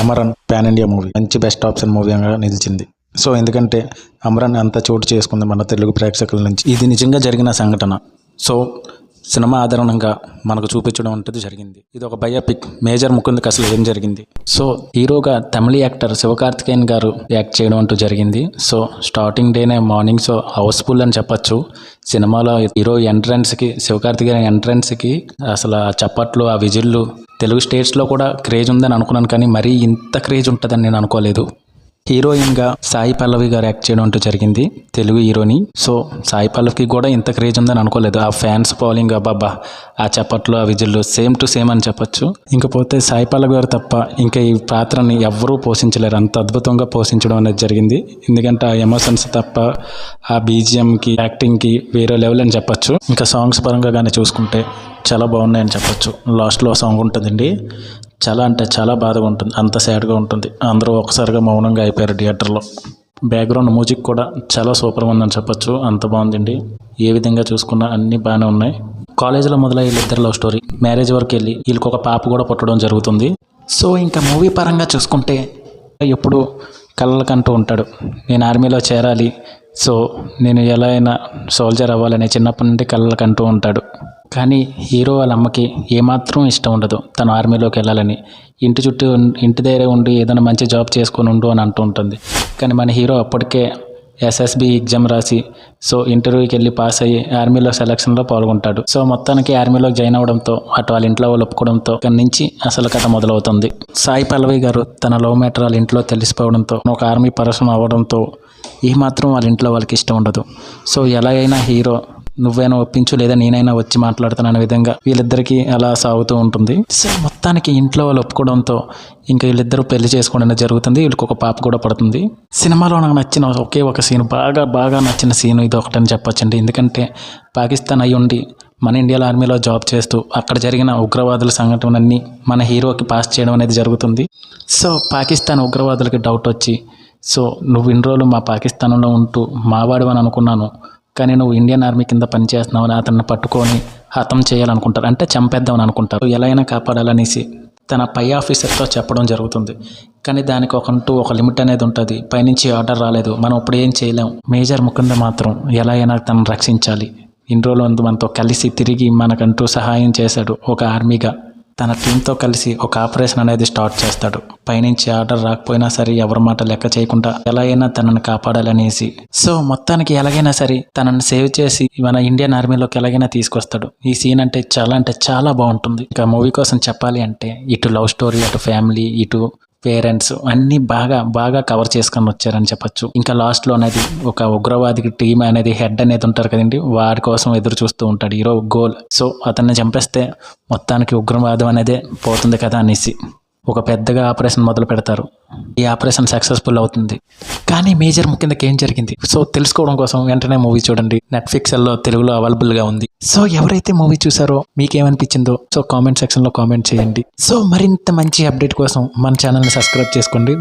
Amaran pan India movie. మంచి best option మూవీగా నిలిచింది. సో ఎందుకంటే అమరన్ అంత చోటు చేసుకుంది మన తెలుగు ప్రేక్షకుల నుంచి. ఇది నిజంగా జరిగిన సంఘటన. సో సినిమా ఆధారంగా మనకు చూపించడం అంటది జరిగింది. ఇది ఒక బయోపిక్. మేజర్ ముకుంద్ అసలు ఏం జరిగింది? సో హీరోగా తమిళ యాక్టర్ శివకార్తికేయన్ గారు యాక్ట్ చేయడం అంటూ జరిగింది. సో స్టార్టింగ్ డేనే మార్నింగ్ సో హౌస్ఫుల్ అని చెప్పొచ్చు. సినిమాలో హీరో ఎంట్రన్స్కి శివకార్తికేయన్ ఎంట్రన్స్కి అసలు ఆ చప్పట్లు ఆ విజిల్లు తెలుగు స్టేట్స్లో కూడా క్రేజ్ ఉందని అనుకున్నాను కానీ మరీ ఇంత క్రేజ్ ఉంటుందని నేను అనుకోలేదు. హీరోయిన్గా సాయి పల్లవి గారు యాక్ట్ చేయడం అంటూ జరిగింది. తెలుగు హీరోని. సో సాయి పల్లవికి కూడా ఇంత క్రేజ్ ఉందని అనుకోలేదు. ఆ ఫ్యాన్స్ ఫాలోయింగ్ అబ్బాబ్బా. ఆ చప్పట్లు ఆ విజిల్లు సేమ్ టు సేమ్ అని చెప్పొచ్చు. ఇంకపోతే సాయి పల్లవి గారు తప్ప ఇంకా ఈ పాత్రని ఎవ్వరూ పోషించలేరు. అంత అద్భుతంగా పోషించడం అనేది జరిగింది. ఎందుకంటే ఆ ఎమోషన్స్ తప్ప ఆ బీజిఎంకి యాక్టింగ్కి వేరే లెవెల్ అని చెప్పొచ్చు. ఇంకా సాంగ్స్ పరంగా కానీ చూసుకుంటే చాలా బాగున్నాయని చెప్పొచ్చు. లాస్ట్లో సాంగ్ ఉంటుందండి. చాలా అంటే చాలా బాధగా ఉంటుంది. అంత సాడ్గా ఉంటుంది. అందరూ ఒకసారిగా మౌనంగా అయిపోయారు థియేటర్లో. బ్యాక్గ్రౌండ్ మ్యూజిక్ కూడా చాలా సూపర్ ఉందని చెప్పొచ్చు. అంత బాగుందండి. ఏ విధంగా చూసుకున్నా అన్నీ బాగానే ఉన్నాయి. కాలేజీలో మొదలై వీళ్ళిద్దరు లవ్ స్టోరీ. మ్యారేజ్ వరకు వెళ్ళి వీళ్ళకి ఒక పాప కూడా పుట్టడం జరుగుతుంది. సో ఇంకా మూవీ పరంగా చూసుకుంటే ఎప్పుడు కళ్ళకంటూ ఉంటాడు. నేను ఆర్మీలో చేరాలి. సో నేను ఎలా అయినా సోల్జర్ అవ్వాలని చిన్నప్పటి నుండి కళ్ళకంటూ ఉంటాడు. కానీ హీరో వాళ్ళ అమ్మకి ఏమాత్రం ఇష్టం ఉండదు. తను ఆర్మీలోకి వెళ్ళాలని. ఇంటి చుట్టూ ఉం- ఇంటి దగ్గర ఉండి ఏదైనా మంచి జాబ్ చేసుకొని ఉండు అని అంటూ ఉంటుంది. కానీ మన హీరో అప్పటికే ఎస్ఎస్బి ఎగ్జామ్ రాసి సో ఇంటర్వ్యూకి వెళ్ళి పాస్ అయ్యి ఆర్మీలో సెలక్షన్లో పాల్గొంటాడు. సో మొత్తానికి ఆర్మీలో జాయిన్ అవడంతో అటు వాళ్ళ ఇంట్లో వాళ్ళు ఒప్పుకోవడంతో అక్కడి నుంచి అసలు కథ మొదలవుతుంది. సాయి పల్లవి గారు తన లవ్ మ్యాటర్ వాళ్ళ ఇంట్లో తెలిసిపోవడంతో ఒక ఆర్మీ పర్సన్ అవ్వడంతో ఏమాత్రం వాళ్ళ ఇంట్లో వాళ్ళకి ఇష్టం ఉండదు. సో ఎలాగైనా హీరో నువ్వైనా ఒప్పించు లేదా నేనైనా వచ్చి మాట్లాడతాను అనే విధంగా వీళ్ళిద్దరికీ అలా సాగుతూ ఉంటుంది. సో మొత్తానికి ఇంట్లో వాళ్ళు ఒప్పుకోవడంతో ఇంకా వీళ్ళిద్దరూ పెళ్ళి చేసుకోవడం జరుగుతుంది. వీళ్ళకి ఒక పాప కూడా పడుతుంది. సినిమాలో నాకు నచ్చిన ఒకే ఒక సీన్ బాగా బాగా నచ్చిన సీన్ ఇది ఒకటని చెప్పొచ్చండి. ఎందుకంటే పాకిస్తాన్ అయి ఉండి మన ఇండియన్ ఆర్మీలో జాబ్ చేస్తూ అక్కడ జరిగిన ఉగ్రవాదుల సంఘటనలన్నీ మన హీరోకి పాస్ చేయడం అనేది జరుగుతుంది. సో పాకిస్తాన్ ఉగ్రవాదులకి డౌట్ వచ్చి సో నువ్వు ఇన్ని రోజులు మా పాకిస్తాన్లో ఉంటూ మావాడు అని అనుకున్నాను. కానీ నువ్వు ఇండియన్ ఆర్మీ కింద పనిచేస్తున్నావు అని అతన్ని పట్టుకొని హతం చేయాలనుకుంటారు. అంటే చంపేద్దామని అనుకుంటారు. ఎలా అయినా కాపాడాలనేసి తన పై ఆఫీసర్తో చెప్పడం జరుగుతుంది. కానీ దానికి ఒకంటూ ఒక లిమిట్ అనేది ఉంటుంది. పైనుంచి ఆర్డర్ రాలేదు. మనం ఇప్పుడు ఏం చేయలేం. మేజర్ ముకుంద మాత్రం ఎలా అయినా తనను రక్షించాలి. ఇన్ని రోజులు మనతో కలిసి తిరిగి మనకంటూ సహాయం చేశాడు ఒక ఆర్మీగా. తన టీంతో కలిసి ఒక ఆపరేషన్ అనేది స్టార్ట్ చేస్తాడు. పైనుంచి ఆర్డర్ రాకపోయినా సరే ఎవరి మాట లెక్క చేయకుండా ఎలా అయినా తనని కాపాడాలనేసి. సో మొత్తానికి ఎలాగైనా సరే తనని సేవ్ చేసి మన ఇండియన్ ఆర్మీలోకి ఎలాగైనా తీసుకొస్తాడు. ఈ సీన్ అంటే చాలా అంటే చాలా బాగుంటుంది. ఇంకా మూవీ కోసం చెప్పాలి అంటే ఇటు లవ్ స్టోరీ అటు ఫ్యామిలీ ఇటు పేరెంట్స్ అన్నీ బాగా బాగా కవర్ చేసుకొని వచ్చారని చెప్పొచ్చు. ఇంకా లాస్ట్లో అనేది ఒక ఉగ్రవాదికి టీం అనేది హెడ్ అనేది ఉంటారు కదండి వాడి కోసం ఎదురు చూస్తూ ఉంటాడు. హీరో గోల్ సో అతన్ని చంపేస్తే మొత్తానికి ఉగ్రవాదం అనేది పోతుంది కదా అనేసి. ఒక పెద్దగా ఆపరేషన్ మొదలు పెడతారు. ఈ ఆపరేషన్ సక్సెస్ఫుల్ అవుతుంది. కానీ మేజర్ ముఖ్యంగా ఏం జరిగింది? సో తెలుసుకోవడం కోసం వెంటనే మూవీ చూడండి. నెట్ఫ్లిక్స్లో తెలుగులో అవైలబుల్గా ఉంది. సో ఎవరైతే మూవీ చూసారో మీకేమనిపించిందో సో కామెంట్ సెక్షన్లో కామెంట్ చేయండి. సో మరింత మంచి అప్డేట్ కోసం మన ఛానల్ని సబ్స్క్రైబ్ చేసుకోండి.